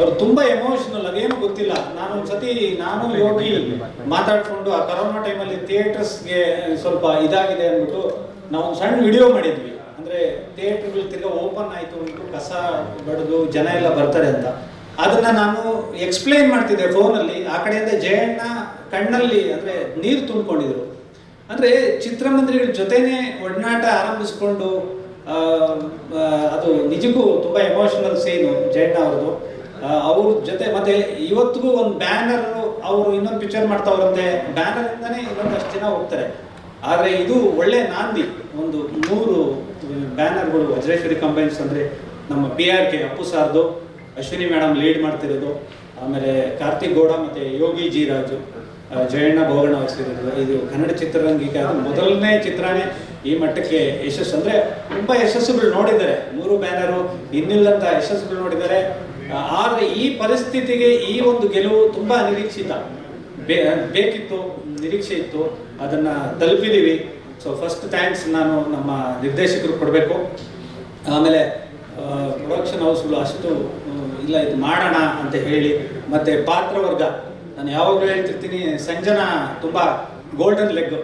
ಅವ್ರು ತುಂಬಾ ಎಮೋಷನಲ್ ಅದೇನು ಗೊತ್ತಿಲ್ಲ. ನಾನು ಸತಿ ನಾನು ಯೋಗಿ ಮಾತಾಡ್ಕೊಂಡು ಆ ಕರೋನಾ ಟೈಮಲ್ಲಿ ಥಿಯೇಟರ್ಸ್ಗೆ ಸ್ವಲ್ಪ ಇದಾಗಿದೆ ಅಂದ್ಬಿಟ್ಟು ನಾವು ಒಂದು ಸಣ್ಣ ವಿಡಿಯೋ ಮಾಡಿದ್ವಿ. ಅಂದ್ರೆ ಥಿಯೇಟರ್ಗಳು ತಿರ್ಗಾ ಓಪನ್ ಆಯ್ತು ಅಂದ್ಬಿಟ್ಟು ಕಸ ಬಡಿದು ಜನ ಎಲ್ಲ ಬರ್ತಾರೆ ಅಂತ. ಅದನ್ನ ನಾನು ಎಕ್ಸ್ಪ್ಲೈನ್ ಮಾಡ್ತಿದ್ದೆ ಫೋನಲ್ಲಿ ಆ ಕಡೆಯಿಂದ ಜಯಣ್ಣ ಕಣ್ಣಲ್ಲಿ ಅಂದ್ರೆ ನೀರು ತುಂಬಿಕೊಂಡಿದ್ರು. ಅಂದ್ರೆ ಚಿತ್ರಮಂದಿರಗಳ ಜೊತೆನೆ ಒಡನಾಟ ಆರಂಭಿಸ್ಕೊಂಡು ಅದು ನಿಜಕ್ಕೂ ತುಂಬಾ ಎಮೋಷನಲ್ ಸೀನು ಜಯಣ್ಣ ಅವ್ರದ್ದು. ಅವ್ರ ಜೊತೆ ಮತ್ತೆ ಇವತ್ತಿಗೂ ಒಂದು ಬ್ಯಾನರ್ ಅವರು ಇನ್ನೊಂದು ಪಿಕ್ಚರ್ ಮಾಡ್ತಾವ್ರಂತೆ. ಬ್ಯಾನರ್ ಇಂದಾನೆ ಇನ್ನೊಂದಷ್ಟು ಜನ ಹೋಗ್ತಾರೆ. ಆದ್ರೆ ಇದು ಒಳ್ಳೆ ನಾಂದಿ. ಒಂದು ಮೂರು ಬ್ಯಾನರ್ಗಳು ವಜ್ರೇಶ್ವರಿ ಕಂಬೈನ್ಸ್ ಅಂದ್ರೆ ನಮ್ಮ ಪಿ ಆರ್ ಕೆ ಅಪ್ಪು ಸಾರ್ದು, ಅಶ್ವಿನಿ ಮೇಡಮ್ ಲೀಡ್ ಮಾಡ್ತಿರೋದು, ಆಮೇಲೆ ಕಾರ್ತಿಕ್ ಗೌಡ ಮತ್ತೆ ಯೋಗಿ ಜಿ ರಾಜು ಜಯಣ್ಣ ಭೋಗಣ ವಹಿಸಿರೋದು ಇದು ಕನ್ನಡ ಚಿತ್ರರಂಗಕ್ಕೆ ಅದು ಮೊದಲನೇ ಚಿತ್ರನೇ ಈ ಮಟ್ಟಕ್ಕೆ ಯಶಸ್ಸು. ಅಂದ್ರೆ ತುಂಬಾ ಯಶಸ್ಸುಗಳು ನೋಡಿದ್ದಾರೆ. ಮೂರು ಬ್ಯಾನರು ಇನ್ನಿಲ್ಲಂತ ಯಶಸ್ಸುಗಳು ನೋಡಿದ್ದಾರೆ. ಆದ್ರೆ ಈ ಪರಿಸ್ಥಿತಿಗೆ ಈ ಒಂದು ಗೆಲುವು ತುಂಬಾ ನಿರೀಕ್ಷಿತ. ಬೇಕಿತ್ತು, ನಿರೀಕ್ಷೆ ಇತ್ತು. ಅದನ್ನ ತಲುಪಿದೀವಿ. ಸೊ ಫಸ್ಟ್ ಥ್ಯಾಂಕ್ಸ್ ನಾನು ನಮ್ಮ ನಿರ್ದೇಶಕರು ಕೊಡಬೇಕು. ಆಮೇಲೆ ಪ್ರೊಡಕ್ಷನ್ ಹೌಸ್ಗಳು ಅಷ್ಟು ಇಲ್ಲ, ಇದು ಮಾಡೋಣ ಅಂತ ಹೇಳಿ. ಮತ್ತೆ ಪಾತ್ರವರ್ಗ ನಾನು ಯಾವಾಗಲೂ ಹೇಳ್ತಿರ್ತೀನಿ, ಸಂಜನಾ ತುಂಬ ಗೋಲ್ಡನ್ ಲೆಗ್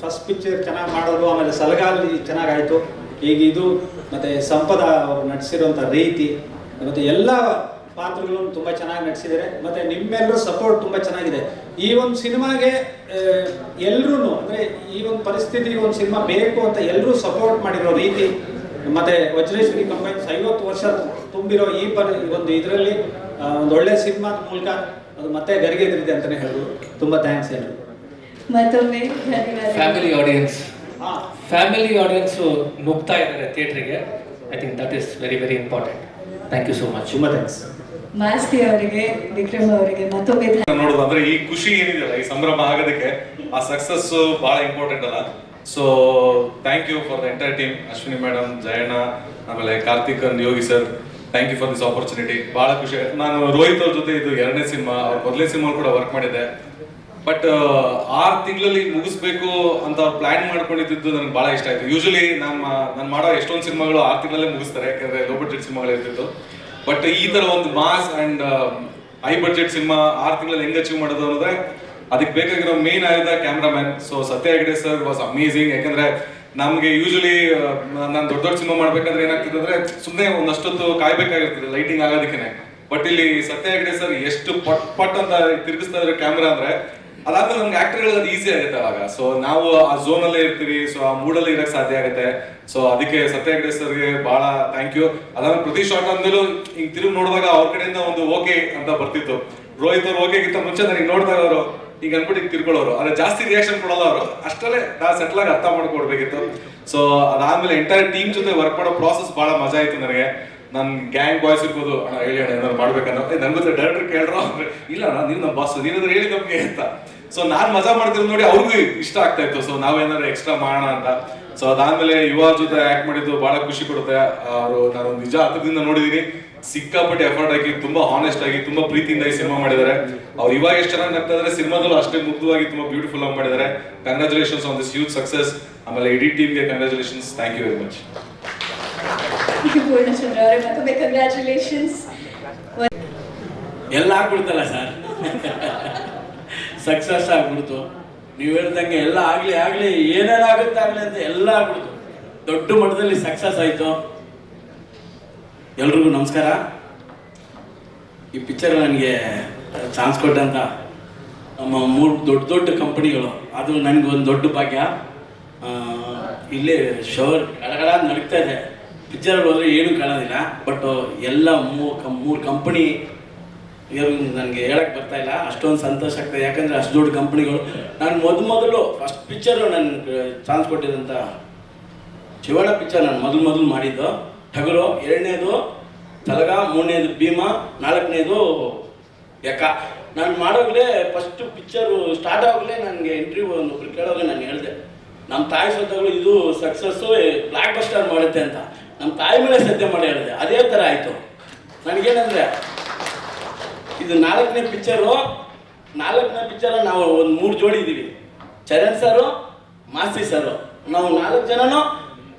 ಫಸ್ಟ್ ಪಿಕ್ಚರ್ ಚೆನ್ನಾಗಿ ಮಾಡೋದು ಆಮೇಲೆ ಸಲಗಾಲಿ ಚೆನ್ನಾಗಾಯಿತು ಈಗ ಇದು, ಮತ್ತೆ ಸಂಪದ ಅವರು ನಡೆಸಿರುವಂಥ ರೀತಿ. ಮತ್ತೆ ಎಲ್ಲ ಪಾತ್ರಗಳು ತುಂಬಾ ಚೆನ್ನಾಗಿ ನಟಿಸಿದ್ದಾರೆ ಮತ್ತೆ ನಿಮ್ಮೆಲ್ಲರ ಸಪೋರ್ಟ್ ತುಂಬಾ ಚೆನ್ನಾಗಿದೆ. ಈ ಒಂದು ಸಿನಿಮಾಗೆ ಎಲ್ಲರೂ ಅಂದ್ರೆ ಈ ಒಂದು ಪರಿಸ್ಥಿತಿ ಒಂದು ಸಿನಿಮಾ ಬೇಕು ಅಂತ ಎಲ್ಲರೂ ಸಪೋರ್ಟ್ ಮಾಡಿರೋ ರೀತಿ ಮತ್ತೆ ವಜ್ರೇಶ್ವರಿ ಕಂಬೈನ್ಸ್ ಐವತ್ತು ವರ್ಷ ತುಂಬಿರೋ ಈ ಪರಿ ಒಂದು ಇದರಲ್ಲಿ ಒಂದು ಒಳ್ಳೆ ಸಿನಿಮಾದ ಮೂಲಕ ಅದು ಮತ್ತೆ ಗರಿಗೆದ್ರಿದೆ ಅಂತಾನೆ ಹೇಳಿದ್ರು ತುಂಬಾ ಥ್ಯಾಂಕ್ಸ್ ಹೇಳಿ ಮತ್ತೊಮ್ಮೆ ಫ್ಯಾಮಿಲಿ ಆಡಿಯನ್ಸ್ ಹಾ. ಫ್ಯಾಮಿಲಿ ಆಡಿಯನ್ಸು ನುಗ್ತಾ ಇದ್ದಾರೆ ಥಿಯೇಟ್ರಿಗೆ I think that is very very important thank you so much ತುಂಬ ಥ್ಯಾಂಕ್ಸ್ ಮಾಸ್ತಿ ಅವರಿಗೆ ವಿಕ್ರಮ್ ಅವರಿಗೆ ಮತ್ತೊಮ್ಮೆ. ನೋಡೋದು ಅಂದ್ರೆ ಈ ಖುಷಿ ಏನಿದೆಯಲ್ಲ ಈ ಸಂಭ್ರಮ ಆಗೋದಕ್ಕೆ ಆ ಸಕ್ಸಸ್ ಬಹಳ ಇಂಪಾರ್ಟೆಂಟ್ ಅಲ್ಲ. So thank you for the entire team Ashwini madam Jayanna ಆಮೇಲೆ Karthik and Yogi sir thank you for this opportunity ಬಹಳ ಖುಷಿ. ಆಯ್ತು ನಾನು ರೋಹಿತ್ ಅವ್ರ ಜೊತೆ ಇದು ಎರಡನೇ ಸಿನಿಮಾ ಅವ್ರ ಮೊದಲೇ ಸಿನಿಮಾ ಕೂಡ ವರ್ಕ್ ಮಾಡಿದ್ದೆ. ಬಟ್ ಆರು ತಿಂಗಳಲ್ಲಿ ಮುಗಿಸ್ಬೇಕು ಅಂತ ಅವ್ರು ಪ್ಲಾನ್ ಮಾಡ್ಕೊಂಡಿದ್ದು ನನಗೆ ಬಹಳ ಇಷ್ಟ ಆಯ್ತು. ಯೂಶಲಿ ನಮ್ಮ, ನಾನು ಮಾಡೋ ಎಷ್ಟೊಂದು ಸಿನಿಮಾಗಳು ಆರು ತಿಂಗಳಲ್ಲೇ ಮುಗಿಸ್ತಾರೆ, ಯಾಕಂದ್ರೆ ಲೋ ಬಜೆಟ್ ಸಿನಿಮಾಗಳು ಇರ್ತಿತ್ತು. ಬಟ್ ಈ ತರ ಒಂದು mass and high budget cinema ಆರು ತಿಂಗಳಲ್ಲಿ ಹೆಂಗ್ ಅಚೀವ್ ಮಾಡೋದು ಅನ್ನೋದ್ರೆ ಅದಕ್ಕೆ ಬೇಕಾಗಿರೋ ಮೇನ್ ಆಗಿದೆ ಮ್ಯಾನ್ ಸೊ ಸತ್ಯ ಹೆಗಡೆ ಸರ್ ವಾಸ್ ಅಮೇಸಿಂಗ್ ಯಾಕಂದ್ರೆ ನಮ್ಗೆ ಯೂಶಲಿ ನಾನು ದೊಡ್ಡ ದೊಡ್ಡ ಸಿನಿಮಾ ಮಾಡ್ಬೇಕಂದ್ರೆ ಏನಾಗ್ತಿದೆ ಅಂದ್ರೆ ಸುಮ್ಮನೆ ಒಂದಷ್ಟೊತ್ತು ಕಾಯ್ಬೇಕಾಗಿರ್ತದೆ ಲೈಟಿಂಗ್ ಆಗೋದಕ್ಕೆ ಬಟ್ ಇಲ್ಲಿ ಸತ್ಯ ಹೆಗಡೆ ಸರ್ ಎಷ್ಟು ಪಟ್ ಪಟ್ ಅಂತ ತಿರುಗಿಸ್ತಾ ಇದ್ರೆ ಕ್ಯಾಮ್ರಾ ಅಂದ್ರೆ ಅದಾದ್ಮೇಲೆ ನಮ್ಗೆ ಆಕ್ಟರ್ಗಳಿಗೆ ಅದು ಈಸಿ ಆಗುತ್ತೆ ಅವಾಗ. ಸೊ ನಾವು ಆ ಝೋನ್ ಅಲ್ಲೇ ಇರ್ತೀವಿ ಸೊ ಆ ಮೂಡಲ್ಲಿ ಇರಕ್ ಸಾಧ್ಯ ಆಗುತ್ತೆ. ಸೊ ಅದಕ್ಕೆ ಸತ್ಯ ಹೆಗಡೆ ಸರ್ಗೆ ಬಹಳ ಥ್ಯಾಂಕ್ ಯು ಅದಾದ್ಮೇಲೆ ಪ್ರತಿ ಶಾರ್ಟ್ ಅಂದ್ಮೇಲೂ ಹಿಂಗ್ ತಿರುಗಿ ನೋಡಿದಾಗ ಅವ್ರ ಕಡೆಯಿಂದ ಒಂದು ಓಕೆ ಅಂತ ಬರ್ತಿತ್ತು. ರೋಹಿತ್ ಅವ್ರು ಓಕೆಗಿಂತ ಮುಂಚೆ ನನಗೆ ನೋಡಿದಾಗ ಅವರು ಈಗ ಅನ್ಬಿಟ್ಟು ಹಿಂಗ್ ತಿರ್ಕೊಳ್ಳೋರು. ಆದ್ರೆ ಜಾಸ್ತಿ ರಿಯಾಕ್ಷನ್ ಕೊಡಲ್ಲ ಅವರು. ಅಷ್ಟರಲ್ಲೇ ನಾ ಸೆಟ್ಲ್ ಆಗಿ ಅರ್ಥ ಮಾಡ್ಕೊಡ್ಬೇಕಿತ್ತು. ಸೊ ಅದಾದ್ಮೇಲೆ ಎಂಟೈರ್ ಟೀಮ್ ಜೊತೆ ವರ್ಕ್ ಮಾಡೋ ಪ್ರಾಸೆಸ್ ಬಹಳ ಮಜಾ ಆಯ್ತು ನನಗೆ. ನನ್ ಗ್ಯಾಂಗ್ ಬಾಯ್ಸ್ ಇರ್ಬೋದು ಹೇಳಿ ಅಣ್ಣ, ಏನಾದ್ರು ಮಾಡ್ಬೇಕನ್ನೋ ಏ, ನನ್ ಗೊತ್ತಿಲ್ಲ ಡೈರೆಕ್ಟರ್ ಕೇಳ್ರೋ? ಇಲ್ಲ ಅಣ್ಣ, ನೀವು ನಮ್ಮ ಬಾಸ್ ನೀನಾದ್ರು ಹೇಳಿ ನಮಗೆ ಅಂತ. ಸೊ ನಾನ್ ಮಜಾ ಮಾಡ್ತಿರೋದು ನೋಡಿ ಅವ್ರಿಗೂ ಇಷ್ಟ ಆಗ್ತಾ ಇತ್ತು. ಸೊ ನಾವೇನಾದ್ರು ಎಕ್ಸ್ಟ್ರಾ ಮಾಡೋಣ ಅಂತ. ಸೊ ಅದಾದ್ಮೇಲೆ ಯುವ ಜೊತೆ ಆಕ್ಟ್ ಮಾಡಿದ್ದು ಬಹಳ ಖುಷಿ ಕೊಡುತ್ತೆ. ಅವರು, ನಾನು ನಿಜ ಹತ್ರದಿಂದ ನೋಡಿದೀನಿ. ಸಿಕ್ಕಾಪಟ್ಟೆ ಎಫರ್ಟ್ ಹಾಕಿ, ತುಂಬಾ ಹಾನೆಸ್ಟ್ ಆಗಿ, ತುಂಬಾ ಪ್ರೀತಿಯಿಂದ ಈ ಸಿನಿಮಾ ಮಾಡಿದ್ದಾರೆ. ಅವ್ರು ಇವಾಗ ಎಷ್ಟು ಚೆನ್ನಾಗಿ ನಗ್ತಾ ಸಿನಿಮಾದಲ್ಲೂ ಅಷ್ಟೇ ಮುಗ್ಧವಾಗಿ ತುಂಬಾ ಬ್ಯೂಟಿಫುಲ್ ಆಗಿ ಮಾಡಿದ್ದಾರೆ. Congratulations on this huge success ಆಮೇಲೆ ಇಡೀ ಟೀಮ್ಗೆ congratulations thank you very much ಮತ್ತೊಮ್ಮೆ ಕಂಗ್ರ್ಯಾಚುಲೇಷನ್ಸ್ ಎಲ್ಲ ಆಗ್ಬಿಡ್ತಲ್ಲ ಸರ್. ಸಕ್ಸಸ್ ಆಗ್ಬಿಡ್ತು. ನೀವು ಹೇಳ್ದಂಗೆ ಎಲ್ಲ ಆಗಲಿ ಆಗಲಿ ಏನೇನು ಆಗುತ್ತೆ, ಆಗಲಿ ಅಂತ ಎಲ್ಲ ಆಗ್ಬಿಡ್ತು. ದೊಡ್ಡ ಮಟ್ಟದಲ್ಲಿ ಸಕ್ಸಸ್ ಆಯಿತು. ಎಲ್ರಿಗೂ ನಮಸ್ಕಾರ. ಈ ಪಿಕ್ಚರ್ ನನಗೆ ಚಾನ್ಸ್ ಕೊಟ್ಟಂತ ನಮ್ಮ ಮೂರು ದೊಡ್ಡ ದೊಡ್ಡ ಕಂಪನಿಗಳು ಅದು ನನಗೆ ಒಂದು ದೊಡ್ಡ ಭಾಗ್ಯ. ಇಲ್ಲೇ ಶವರ್ ಗಡಗಡ ನಡೀತಾ ಇದೆ. ಪಿಕ್ಚರ್ ಹೋದ್ರೆ ಏನೂ ಕಾಣೋದಿಲ್ಲ ಬಟ್ ಎಲ್ಲ ಮೂರು ಕಂ ಮೂರು ಕಂಪನಿ ನನಗೆ ಹೇಳಕ್ ಬರ್ತಾ ಇಲ್ಲ. ಅಷ್ಟೊಂದು ಸಂತೋಷ ಆಗ್ತದೆ. ಯಾಕಂದ್ರೆ ಅಷ್ಟು ದೊಡ್ಡ ಕಂಪನಿಗಳು ನಾನು ಮೊದ ಮೊದಲು ಫಸ್ಟ್ ಪಿಕ್ಚರು ನನಗೆ ಚಾನ್ಸ್ ಕೊಟ್ಟಿದ್ದಂಥ ಶಿವಣ್ಣ ಪಿಕ್ಚರ್ ನಾನು ಮೊದಲು ಮೊದಲು ಮಾಡಿದ್ದು. ಟಗರು ಎರಡನೇದು ತಲಗ, ಮೂರನೇದು ಭೀಮ, ನಾಲ್ಕನೇದು ಯಕ. ನಾನು ಮಾಡೋಗಲೇ ಫಸ್ಟ್ ಪಿಕ್ಚರು ಸ್ಟಾರ್ಟ್ ಆಗೋಗ್ಲೇ ನನಗೆ ಇಂಟರ್ವ್ಯೂ ಒಂದು ಕೇಳೋದ್ರೆ ನಾನು ಹೇಳಿದೆ ನಮ್ಮ ತಾಯಿ ಸತ್ತಾಗಲೂ ಇದು ಸಕ್ಸಸ್ಸು ಬ್ಲಾಕ್ ಬಸ್ಟರ್ ಮಾಡುತ್ತೆ ಅಂತ. ನಮ್ಮ ತಾಯಿ ಮೇಲೆ ಸದ್ಯ ಮಾಡಿ ಹೇಳಿದೆ. ಅದೇ ಥರ ಆಯಿತು. ನನಗೇನಂದರೆ, ಇದು ನಾಲ್ಕನೇ ಪಿಕ್ಚರು ನಾಲ್ಕನೇ ಪಿಕ್ಚರ್ ನಾವು ಒಂದು ಮೂರು ಜೋಡಿ ಇದ್ದೀವಿ. ಚರಣ್ ಸರು, ಮಾಸ್ತಿ ಸರು. ನಾವು ನಾಲ್ಕು ಜನನು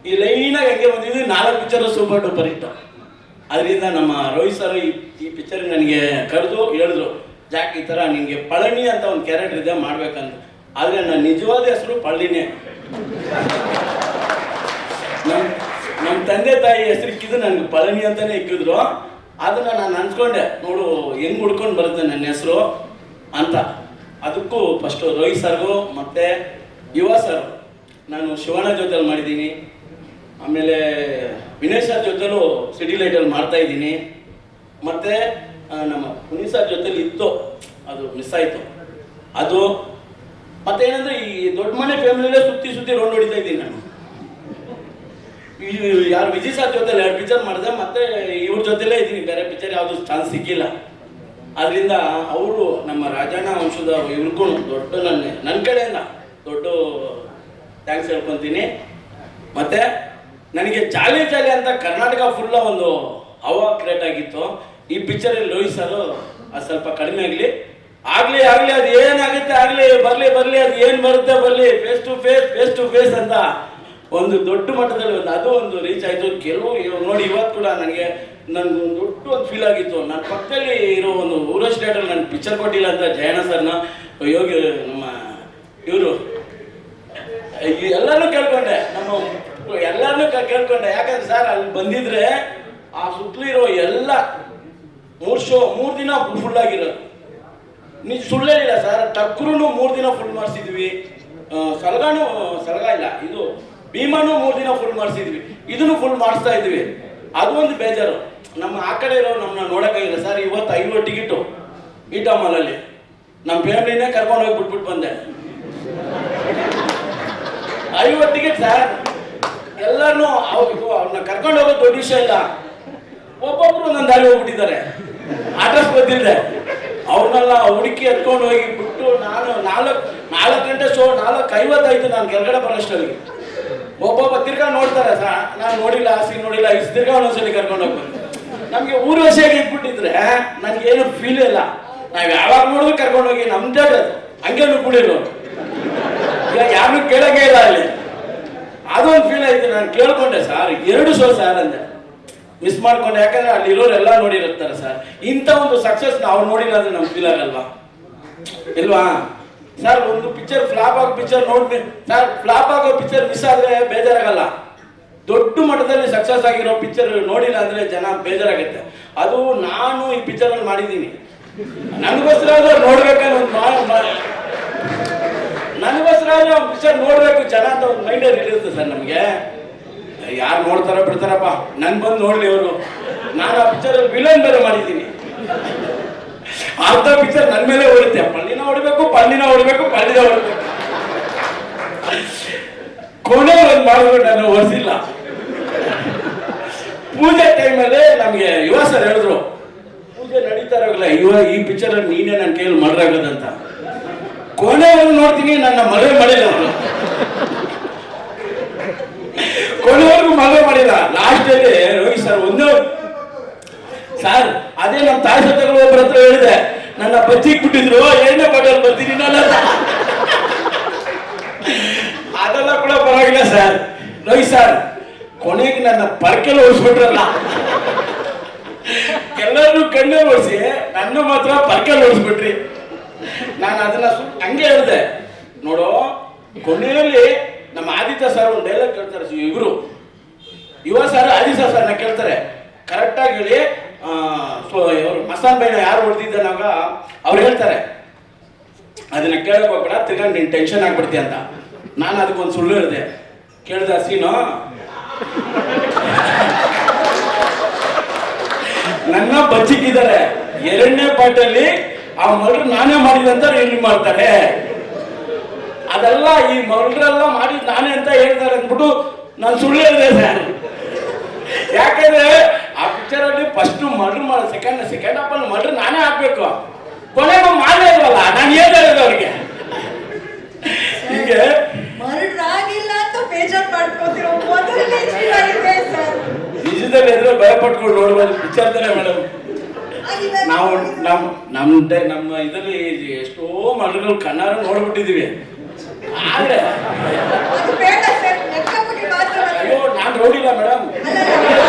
ಈ ಲೈನಾಗಿ ಹಂಗೆ ಬಂದಿದ್ವಿ ನಾಲ್ಕು ಪಿಕ್ಚರ್ ಸೂಪರ್ ಡೂಪರ್ ಇಟ್ಟು ಅದರಿಂದ ನಮ್ಮ ರೋಹಿತ್ ಸರ್ ಈ ಈ ಪಿಕ್ಚರ್ ನನಗೆ ಕರೆದು ಹೇಳಿದ್ರು, ಜಾಕ್, ಈ ಥರ ನಿಮಗೆ ಪಳನಿ ಅಂತ ಒಂದು ಕ್ಯಾರೆಕ್ಟರ್ ಇದೆ ಮಾಡ್ಬೇಕಂತ ಆದರೆ ನನ್ನ ನಿಜವಾದ ಹೆಸರು ಪಳ್ಳಿನೇ ತಂದೆ ತಾಯಿ ಹೆಸರಿಕ್ಕಿದ್ದು ನನಗೆ ಪಳನಿ ಅಂತಾನೆ ಇಕ್ಕಿದ್ರು. ಅದನ್ನ ನಾನು ಅನ್ಸ್ಕೊಂಡೆ, ನೋಡು, ಹೆಂಗ್ ಹುಡ್ಕೊಂಡು ಬರುತ್ತೆ ನನ್ನ ಹೆಸರು ಅಂತ. ಅದಕ್ಕೂ ಫಸ್ಟು ರೋಹಿತ್ ಸರ್ಗು ಮತ್ತೆ ಯುವ ಸರ್ ನಾನು ಶಿವಣ್ಣ ಜೊತೆಲಿ ಮಾಡಿದ್ದೀನಿ. ಆಮೇಲೆ ವಿನಯ್ ಸರ್ ಜೊತೆಲೂ ಸಿಟಿ ಲೈಟಲ್ಲಿ ಮಾಡ್ತಾ ಇದ್ದೀನಿ. ಮತ್ತೆ ನಮ್ಮ ಪುನೀತ್ ಸರ್ ಜೊತೆಲಿ ಇತ್ತು. ಅದು ಮಿಸ್ ಆಯಿತು. ಅದು ಮತ್ತೆ ಏನಂದ್ರೆ ಈ ದೊಡ್ಡ ಮನೆ ಫ್ಯಾಮಿಲಿಯಲ್ಲೇ ಸುತ್ತಿ ಸುತ್ತಿ ರೌಂಡ್ ಹೊಡಿತಾ ಇದ್ದೀನಿ ನಾನು. ಯಾರು ವಿಜಯ್ ಸರ್ ಜೊತೆ ಎರಡು ಪಿಕ್ಚರ್ ಮಾಡಿದೆ ಮತ್ತೆ ಇವ್ರ ಜೊತೆಲೇ ಇದ್ದೀನಿ. ಬೇರೆ ಪಿಕ್ಚರ್ ಯಾವುದು ಚಾನ್ಸ್ ಸಿಕ್ಕಿಲ್ಲ. ಅದರಿಂದ ಅವರು ನಮ್ಮ ರಾಜಣ್ಣ ವಂಶದ ಇವ್ರಿಗೂ ದೊಡ್ಡ ನನ್ನ ನನ್ನ ಕಡೆಯಿಂದ ದೊಡ್ಡ ಥ್ಯಾಂಕ್ಸ್ ಹೇಳ್ಕೊತೀನಿ. ಮತ್ತೆ ನನಗೆ ಜಾಲಿ ಜಾಲಿ ಅಂತ ಕರ್ನಾಟಕ ಫುಲ್ಲ ಒಂದು ಹವಾ ಕ್ರಿಯೇಟ್ ಆಗಿತ್ತು. ಈ ಪಿಕ್ಚರಲ್ಲಿ ಲೋಹಿತ್ ಸರ್ ಅದು ಸ್ವಲ್ಪ ಕಡಿಮೆ ಆಗಲಿ. ಆಗಲಿ ಆಗಲಿ, ಅದು ಏನಾಗುತ್ತೆ, ಆಗಲಿ, ಬರಲಿ ಬರಲಿ, ಅದು ಏನು ಬರುತ್ತೆ, ಬರಲಿ face to face face to face ಅಂತ ಒಂದು ದೊಡ್ಡ ಮಟ್ಟದಲ್ಲಿ ಒಂದು ಅದು ಒಂದು ರೀಚ್ ಆಯ್ತು. ಕೆಲವು ನೋಡಿ ಇವತ್ತು ಕೂಡ ನನಗೆ ನನ್ಗೆ ಒಂದು ದೊಡ್ಡ ಒಂದು ಫೀಲ್ ಆಗಿತ್ತು. ನನ್ನ ಪಕ್ಕದಲ್ಲಿ ಇರೋ ಒಂದು ಊರ ಸ್ಟೇಟಲ್ಲಿ ನನ್ನ ಪಿಕ್ಚರ್ ಕೊಟ್ಟಿಲ್ಲ ಅಂತ ಜಯಣ್ಣ ಸರ್ನ. ಯೋಗಿ, ನಮ್ಮ ಇವರು. ಎಲ್ಲರೂ ಕೇಳ್ಕೊಂಡೆ. ನಮ್ಮ ಎಲ್ಲರನ್ನೂ ಕೇಳ್ಕೊಂಡೆ. ಯಾಕಂದ್ರೆ ಸರ್ ಅಲ್ಲಿ ಬಂದಿದ್ರೆ ಆ ಸುತ್ತಲೂ ಇರೋ ಎಲ್ಲ ಮೂರು ಶೋ ಮೂರು ದಿನ ಫುಲ್ ಆಗಿರೋದು. ನೀವು ಸುಳ್ಳೇ ಇಲ್ಲ ಸರ್ ಟಕ್ರು ಮೂರು ದಿನ ಫುಲ್ ಮಾಡಿಸಿದ್ವಿ. ಸಲಗಾನು ಸಲಗ ಇಲ್ಲ. ಇದು ಭೀಮಾನು ಮೂರು ದಿನ ಫುಲ್ ಮಾಡಿಸಿದ್ವಿ. ಇದನ್ನು ಫುಲ್ ಮಾಡಿಸ್ತಾ ಇದ್ವಿ. ಅದು ಒಂದು ಬೇಜಾರು. ನಮ್ಮ ಆ ಕಡೆ ಇರೋ ನಮ್ಮನ್ನ ನೋಡೋಕ್ಕಾಗಿಲ್ಲ ಸರ್, ಇವತ್ತು ಐವತ್ತು ಟಿಕೆಟು ಈಟಾ ಮಾಲಲ್ಲಿ ನಮ್ಮ ಫ್ಯಾಮಿಲಿನೇ ಕರ್ಕೊಂಡು ಹೋಗಿ ಬಿಟ್ಬಿಟ್ಟು ಬಂದೆ. ಐವತ್ತು ಟಿಕೆಟ್ ಸರ್. ಎಲ್ಲರನ್ನೂ ಅವ್ರನ್ನ ಕರ್ಕೊಂಡು ಹೋಗೋದು ದೊಡ್ಡ ವಿಷಯ ಇಲ್ಲ. ಒಬ್ಬೊಬ್ರು ಒಂದೊಂದು ದಾರಿ ಹೋಗ್ಬಿಟ್ಟಿದ್ದಾರೆ. ಅಡ್ರೆಸ್ ಗೊತ್ತಿಲ್ಲದೆ ಅವ್ರನ್ನೆಲ್ಲ ಹುಡುಕಿ ಎತ್ಕೊಂಡು ಹೋಗಿ ಬಿಟ್ಟು ನಾನು ನಾಲ್ಕು ನಾಲ್ಕು ಗಂಟೆ ಶೋ ನಾಲ್ಕು ಐವತ್ತಾಯ್ತು ನಾನು ಕೆಳಗಡೆ ಬರೋಷ್ಟೊತ್ತಿಗೆ. ಒಬ್ಬೊಬ್ಬ ತಿರ್ಗಾ ನೋಡ್ತಾರೆ ಸರ್ ನಾನು ನೋಡಿಲ್ಲ ಆಸಿ ನೋಡಿಲ್ಲ, ಇಷ್ಟು ತಿರ್ಗಾ ಒಂದೊಂದ್ಸಲಿ ಕರ್ಕೊಂಡು ಹೋಗ್ಬೇಕು ನಮಗೆ ಊರು ವರ್ಷಕ್ಕೆ ಇಟ್ಬಿಟ್ಟಿದ್ರೆ ನನಗೇನು ಫೀಲ್ ಇಲ್ಲ. ನಾವು ಯಾವಾಗ ನೋಡಿದ್ರು ಕರ್ಕೊಂಡು ಹೋಗಿ ನಮ್ದೇ ಅದು. ಹಂಗೆ ನುಗ್ಬಿಡಿರೋರು ಈಗ ಯಾರು ಕೇಳೋಕೆ ಇಲ್ಲ ಅಲ್ಲಿ. ಅದೊಂದು ಫೀಲ್ ಆಯ್ತು, ನಾನು ಕೇಳ್ಕೊಂಡೆ, ಸರ್, ಎರಡು ಸೋ ಸರ್ ಅಂದೆ. ಮಿಸ್ ಮಾಡ್ಕೊಂಡೆ, ಯಾಕಂದ್ರೆ ಅಲ್ಲಿ ಇರೋರು ಎಲ್ಲ ನೋಡಿರುತ್ತಾರೆ, ಸರ್. ಇಂಥ ಒಂದು ಸಕ್ಸಸ್ ನಾವು ನೋಡಿಲ್ಲ ಅಂದ್ರೆ ನಮ್ಗೆ ಫೀಲ್ ಆಗಲ್ವಾ? ಇಲ್ವಾ? ಸರ್ ಒಂದು ಪಿಕ್ಚರ್ ಫ್ಲಾಪ್ ಆಗೋ ಪಿಕ್ಚರ್ ನೋಡಿ ಸರ್ ಫ್ಲಾಪ್ ಆಗೋ ಪಿಕ್ಚರ್ ಮಿಸ್ ಆದ್ರೆ ಬೇಜಾರಾಗಲ್ಲ. ದೊಡ್ಡ ಮಟ್ಟದಲ್ಲಿ ಸಕ್ಸಸ್ ಆಗಿರೋ ಪಿಕ್ಚರ್ ನೋಡಿಲ್ಲ ಅಂದ್ರೆ ಜನ ಬೇಜಾರಾಗುತ್ತೆ. ಅದು ನಾನು ಈ ಪಿಕ್ಚರ್ ಅಲ್ಲಿ ಮಾಡಿದ್ದೀನಿ. ನನಗೋಸ್ಕರ ನೋಡ್ಬೇಕನ್ನೋ ಒಂದು ನನಗೋಸ್ಕರ ಪಿಕ್ಚರ್ ನೋಡ್ಬೇಕು ಜನ ಅಂತ ಒಂದು ಮೈಂಡಲ್ಲಿ ಇರುತ್ತೆ ಸರ್ ನಮಗೆ. ಯಾರು ನೋಡ್ತಾರೋ ಬಿಡ್ತಾರಪ್ಪ. ನನ್ ಬಂದು ನೋಡ್ಲಿ ಅವರು ನಾನು ಆ ಪಿಕ್ಚರ್ ವಿಲನ್ ಬೇರೆ ಮಾಡಿದ್ದೀನಿ. ಅರ್ಧ ಪಿಕ್ಚರ್ ನನ್ನ ಮೇಲೆ ಓಡುತ್ತೆ. ಪಳ್ಳಿನ ಹೊಡಿಬೇಕು ಪಳ್ಳಿನ ಹೊಡಿಬೇಕು ಪಳ್ಳಿನ ಹೊಡಿಬೇಕು ಕೊನೆ ಒಂದು ಮಾಡಿದ್ರು ನಾನು ಓಡಿಸಿಲ್ಲ ಪೂಜೆ ಟೈಮಲ್ಲಿ ನಮಗೆ ಯುವ ಸರ್ ಹೇಳಿದ್ರು, ಪೂಜೆ ನಡೀತಾ ಇರೋಲ್ಲ, ಯುವ, ಈ ಪಿಕ್ಚರ್ ನೀನೇ ನನ್ನ ಕೈಯಲ್ಲಿ ಮಾಡ್ರಾಗದಂತ ಒಂದು ನೋಡ್ತೀನಿ, ನನ್ನ ಮದುವೆ ಮಾಡಿಲ್ಲ. ಅವರು ಕೊನೆವರೆಗೂ ಮದುವೆ ಮಾಡಿಲ್ಲ. ಲಾಸ್ಟ್ ಅಲ್ಲಿ ರೋಹಿತ್ ಸರ್ ಒಂದು ಸರ್ ಅದೇ ನಮ್ಮ ತಾಯಿ ಸತ್ತಗಳು ಒಬ್ಬರ ಹತ್ರ ಹೇಳಿದೆ, ನನ್ನ ಬಜ್ಜಿಗೆ ಬಿಟ್ಟಿದ್ರು ಎಣ್ಣೆ ಬಾಟಲ್ ಬರ್ತೀನಿ ನಾನು. ಅದೆಲ್ಲ ಕೂಡ ಪರವಾಗಿಲ್ಲ ಸರ್. ರೋಹಿತ್ ಸರ್, ಕೊನೆಗೆ ನನ್ನ ಪರ್ಕೆಲ್ಲ ಓಡಿಸ್ಬಿಟ್ರಲ್ಲ ಎಲ್ಲರೂ ಕಣ್ಣೇ ಓಡಿಸಿ ನನ್ನ ಮಾತ್ರ ಪರ್ಕೆಲ್ ಓಡಿಸ್ಬಿಟ್ರಿ ನಾನು ಅದನ್ನ ಹಂಗೆ ಹೇಳಿದೆ. ನೋಡು, ಕೊನೆಯಲ್ಲಿ ನಮ್ಮ ಆದಿತ್ಯ ಸರ್ ಒಂದು ಡೈಲಾಗ್ ಕೇಳ್ತಾರೆ ಇವರು. ಯುವ ಸರ್ ಆದಿತ್ಯ ಸರ್ನ ಕೇಳ್ತಾರೆ. ಕರೆಕ್ಟಾಗಿ ಹೇಳಿ ಬೈನ ಯಾರು ಹೊಡೆದಿದ್ದಾನಾಗ ಅವ್ರು ಹೇಳ್ತಾರೆ, ಅದನ್ನ ಕೇಳಕ್ ಹೋಗ್ಬೇಡ ನೀನ್ ಟೆನ್ಷನ್ ಆಗ್ಬಿಡ್ತಿ ಅಂತ. ನಾನು ಅದಕ್ಕೊಂದು ಸುಳ್ಳು ಹೇಳಿದೆ. ಕೇಳ್ದ ಸೀನು ನನ್ನ ಬಚ್ಚಿಕ್ಕಿದ್ದಾರೆ ಎರಡನೇ ಪಾಠಲ್ಲಿ ಆ ಮಗಳು ನಾನೇ ಮಾಡಿದಂತ ರಿಲೀವ್ ಮಾಡ್ತಾರೆ ಅದೆಲ್ಲ ಈ ಮರ್ಡ್ರೆಲ್ಲ ಮಾಡಿದ್ ನಾನೇ ಅಂತ ಹೇಳ್ತಾರೆ ಅಂದ್ಬಿಟ್ಟು ನಾನು ಸುಳ್ಳು ಹೇಳಿದೆ ಯಾಕಂದ್ರೆ ಅಲ್ಲಿ ಫಸ್ಟ್ ಮರ್ಡರ್ ಮಾಡ ಸೆಕೆಂಡ್ ಸೆಕೆಂಡ್ ಹಾಫ್ ಅಲ್ಲಿ ಮರ್ಡರ್ ನಾನೇ ಹಾಕ್ಬೇಕು ಕೊನೆಗೂ ಮಾಡಲೇ ಇಲ್ವಲ್ಲ ನಾನು ಏನ್ ಅವರಿಗೆ ಅವ್ರಿಗೆ. ಹೀಗೆ. ಮರಡ್ ಆಗಿಲ್ಲ ಅಂತ ಬೇಜಾರ್ ಮಾಡ್ಕೋತಿರೋ ನಿಜದಲ್ಲಿ ಎದುರು ಭಯ ಪಟ್ಕೊಂಡು ನೋಡ್ಬೋದು ತಾನೆ ಮೇಡಮ್. ನಾವು ನಮ್ಮ ನಮ್ ನಮ್ಮ ಇದರಲ್ಲಿ ಎಷ್ಟೋ ಮರಗಳು ಕಣ್ಣಾರು ನೋಡ್ಬಿಟ್ಟಿದೀವಿ. ಆದ್ರೆ ಅಯ್ಯೋ ನಾನು ನೋಡಿಲ್ಲ ಮೇಡಮ್ ಅಲ್ಲ,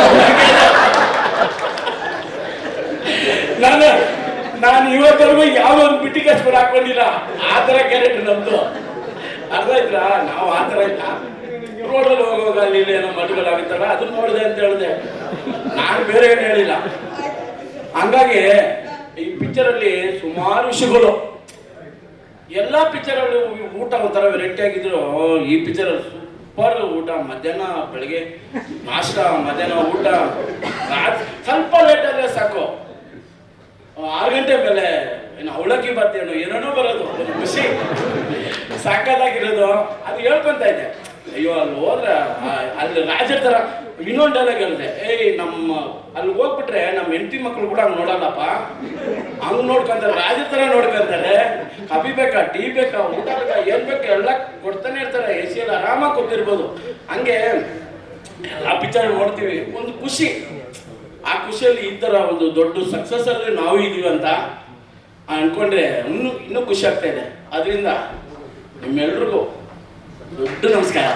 ಅಲ್ಲ. ನಾನು ನಾನು ಇವತ್ತರೆಗೂ ಯಾವ ಒಂದು ಬಿಟ್ಟಿ ಕಚ್ಕೊಂಡು ಹಾಕೊಂಡಿಲ್ಲ. ಆ ಥರ ಕ್ಯಾರೆಕ್ಟರ್ ನಮ್ದು. ಅರ್ಥ ಆಯ್ತಾ ನಾವು ಆ ಥರ ಇಲ್ಲ. ರೋಡಲ್ಲಿ ಹೋಗುವಾಗ ಅಲ್ಲಿ ಇಲ್ಲಿ ಏನೋ ಮಠಗಳಾಗುತ್ತಲ್ಲ, ಅದನ್ನ ನೋಡಿದೆ ಅಂತ ಹೇಳಿದೆ. ನಾನು ಬೇರೆ ಏನು ಹೇಳಿಲ್ಲ. ಹಂಗಾಗಿ ಈ ಪಿಕ್ಚರಲ್ಲಿ ಸುಮಾರು ವಿಷಯಗಳು. ಎಲ್ಲ ಪಿಕ್ಚರಲ್ಲಿ ಊಟ ಒಂಥರ ವೆರೈಟಿ ಆಗಿದ್ರು. ಈ ಪಿಕ್ಚರ್ ಸೂಪರ್ ಊಟ, ಮಧ್ಯಾಹ್ನ, ಬೆಳಗ್ಗೆ, ನಾಷ್ಟ, ಮಧ್ಯಾಹ್ನ ಊಟ. ಸ್ವಲ್ಪ ಲೇಟ್ ಆದರೆ ಸಾಕು. ಆರು ಗಂಟೆ ಮೇಲೆ ಏನು ಅವಳಕ್ಕಿ ಬರ್ತೇನೋ ಏನೇನೋ ಬರೋದು, ಒಂದು ಖುಷಿ. ಸಾಕಾಗಿರೋದು ಅದು ಹೇಳ್ಕೊಂತ ಇದೆ ಅಯ್ಯೋ, ಅಲ್ಲಿ ಹೋದ್ರೆ ಅಲ್ಲಿ ರಾಜರ ಥರ, ಇನ್ನೊಂದು ಡೈಲಾಗ್ ಹೇಳಿದೆ ಏಯ್, ನಮ್ಮ, ಅಲ್ಲಿ ಹೋಗ್ಬಿಟ್ರೆ ನಮ್ಮ ಹೆಂಡತಿ ಮಕ್ಕಳು ಕೂಡ ಹಂಗೆ ನೋಡಲ್ಲಪ್ಪ. ಹಂಗ್ ನೋಡ್ಕೊಂತಾರೆ, ರಾಜರ ಥರ ನೋಡ್ಕೊಂತಾರೆ. ಕಬಿ ಬೇಕಾ, ಟೀ ಬೇಕಾ, ಊಟ ಬೇಕಾ, ಏನು ಬೇಕಾ ಎಲ್ಲ ಕೊಡ್ತಾನೆ ಇರ್ತಾರೆ. ಎ ಸಿ ಎಲ್ಲ ಆರಾಮಾಗಿ ಕೂತಿರ್ಬೋದು. ಹಂಗೆ, ಎಲ್ಲ ಪಿಕ್ಚರ್ ನೋಡ್ತೀವಿ. ಒಂದು ಖುಷಿ. ಆ ಖುಷಿಯಲ್ಲಿ ಈ ಥರ ಒಂದು ದೊಡ್ಡ ಸಕ್ಸಸ್ ಅಲ್ಲಿ ನಾವು ಇದೀವಿ ಅಂತ ಅನ್ಕೊಂಡ್ರೆ ಇನ್ನೂ ಇನ್ನೂ ಖುಷಿ ಆಗ್ತಾ ಇದೆ. ಅದರಿಂದ ನಿಮ್ಮೆಲ್ರಿಗೂ ದೊಡ್ಡ ನಮಸ್ಕಾರ.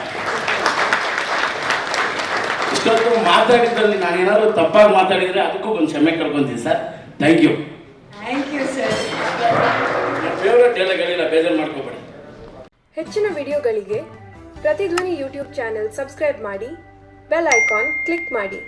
ಇಷ್ಟೊಂದು ಮಾತಾಡಿದ್ರಲ್ಲಿ ನಾನು ಏನಾದ್ರು ತಪ್ಪಾಗಿ ಮಾತಾಡಿದರೆ ಅದಕ್ಕೂ ಒಂದು ಕ್ಷಮೆ ಕಳ್ಕೊಂತೀನಿ sir. Thank you thank you sir favourite ಡೈಲಾಗ್ಗಳಿಲ್ಲ ಬೇಜಾರು ಮಾಡ್ಕೋಬೇಡಿ. ಹೆಚ್ಚಿನ ವಿಡಿಯೋಗಳಿಗೆ ಪ್ರತಿಧ್ವನಿ ಯೂಟ್ಯೂಬ್ ಚಾನೆಲ್ ಸಬ್ಸ್ಕ್ರೈಬ್ ಮಾಡಿ ಬೆಲ್ ಐಕಾನ್ ಕ್ಲಿಕ್ ಮಾಡಿ.